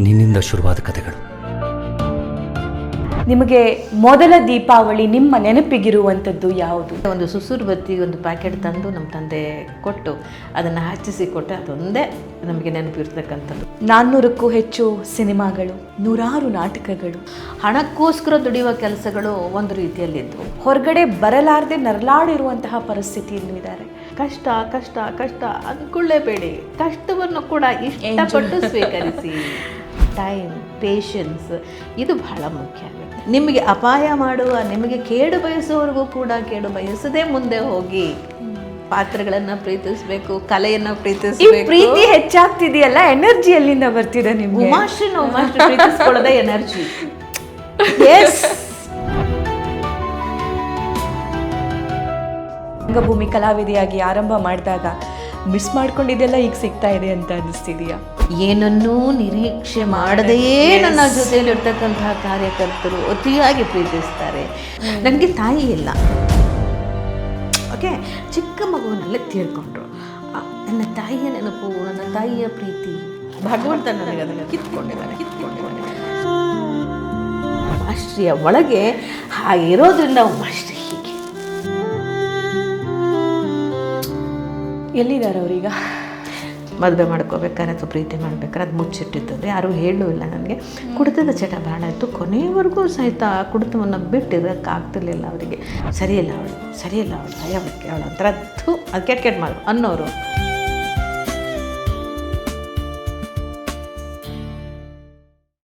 ನಿನ್ನಿಂದ ಶುರುವಾದ ಕಥೆಗಳು. ನಿಮಗೆ ಮೊದಲ ದೀಪಾವಳಿ ನಿಮ್ಮ ನೆನಪಿಗಿರುವಂಥದ್ದು ಯಾವುದು? ಒಂದು ಸುಸುರು ಬತ್ತಿ ಒಂದು ಪ್ಯಾಕೆಟ್ ತಂದು ನಮ್ಮ ತಂದೆ ಕೊಟ್ಟು ಅದನ್ನು ಹಚ್ಚಿಸಿ ಕೊಟ್ಟೆ ಅದೊಂದೇ ನಮಗೆ ನೆನಪಿರ್ತಕ್ಕಂಥದ್ದು. ನಾನ್ನೂರಕ್ಕೂ ಹೆಚ್ಚು ಸಿನಿಮಾಗಳು ನೂರಾರು ನಾಟಕಗಳು. ಹಣಕ್ಕೋಸ್ಕರ ದುಡಿಯುವ ಕೆಲಸಗಳು ಒಂದು ರೀತಿಯಲ್ಲಿದ್ದವು. ಹೊರಗಡೆ ಬರಲಾರದೆ ನರಳಾಡಿರುವಂತಹ ಪರಿಸ್ಥಿತಿಯಲ್ಲೂ ಇದ್ದಾರೆ. ಕಷ್ಟ ಕಷ್ಟ ಕಷ್ಟ ಅಂದ್ಕೊಳ್ಳೇಬೇಡಿ ಕಷ್ಟವನ್ನು ಕೂಡ ಇಷ್ಟಪಟ್ಟು ಸ್ವೀಕರಿಸಿ. ಟೈಮ್ ಪೇಷನ್ಸ್ ಇದು ಬಹಳ ಮುಖ್ಯ. ನಿಮಗೆ ಅಪಾಯ ಮಾಡುವ ನಿಮಗೆ ಕೇಡು ಬಯಸುವವರೆಗೂ ಕೂಡ ಕೇಡು ಬಯಸದೆ ಮುಂದೆ ಹೋಗಿ ಪಾತ್ರಗಳನ್ನ ಪ್ರೀತಿಸಬೇಕು ಕಲೆಯನ್ನ ಪ್ರೀತಿಸಬೇಕು. ಪ್ರೀತಿ ಹೆಚ್ಚಾಗ್ತಿದೆಯಲ್ಲ ಎನರ್ಜಿ ಎಲ್ಲಿಂದ ಬರ್ತಿದೆ ನಿಮ್ಗೆ? ಉಮಾಶ್ರೀ ಪ್ರೀತಿಸ್ಕೊಳ್ಳೋದೇ ಎನರ್ಜಿ. ಎಸ್ ರಂಗಭೂಮಿ ಕಲಾವಿದೆಯಾಗಿ ಆರಂಭ ಮಾಡಿದಾಗ ಮಿಸ್ ಮಾಡ್ಕೊಂಡಿದ್ದೆಲ್ಲ ಈಗ ಸಿಗ್ತಾ ಇದೆ ಅಂತ ಅನಿಸ್ತಿದೆಯಾ ಏನನ್ನೂ ನಿರೀಕ್ಷೆ ಮಾಡದೆಯೇ ನನ್ನ ಜೊತೆಯಲ್ಲಿ ಇರ್ತಕ್ಕಂತಹ ಕಾರ್ಯಕರ್ತರು ಅತಿಯಾಗಿ ಪ್ರೀತಿಸ್ತಾರೆ. ನನಗೆ ತಾಯಿ ಇಲ್ಲ. ಓಕೆ ಚಿಕ್ಕ ಮಗುವಿನಲ್ಲೇ ತೀರ್ಕೊಂಡ್ರು. ನನ್ನ ತಾಯಿಯ ನೆನಪು ನನ್ನ ತಾಯಿಯ ಪ್ರೀತಿ. ಭಗವಂತ ನನಗೆ ಅದನ್ನು ಕಿತ್ಕೊಂಡಿದ್ದಾನೆ ಕಿತ್ಕೊಂಡಿದ್ದಾನೆ. ಉಮಾಶ್ರೀಯ ಒಳಗೆ ಹಾಗಿರೋದ್ರಿಂದ ಎಲ್ಲಿದ್ದಾರೆ ಅವರೀಗ ಮದುವೆ ಮಾಡ್ಕೋಬೇಕಾದ್ರೆ ಅಥವಾ ಪ್ರೀತಿ ಮಾಡ್ಬೇಕಾದ್ರೆ ಅದು ಮುಚ್ಚಿಟ್ಟಿದ್ದು ಯಾರೂ ಹೇಳೂ ಇಲ್ಲ ನನಗೆ. ಕುಡಿತದ ಚಟ ಭಾಳ ಇತ್ತು. ಕೊನೆಯವರೆಗೂ ಸಹಿತ ಆ ಕುಡಿತವನ್ನು ಬಿಟ್ಟಿರೋಕ್ಕಾಗ್ತಿರ್ಲಿಲ್ಲ ಅವರಿಗೆ. ಸರಿಯಿಲ್ಲ ಅವಳು ಸರಿಯಿಲ್ಲ ಅವಳು ಭಯ ಅವಳು ಒಂಥರ ಥು ಅದು ಕೆಟ್ಟ ಕೆಟ್ಟ ಮಾಡು ಅನ್ನೋರು.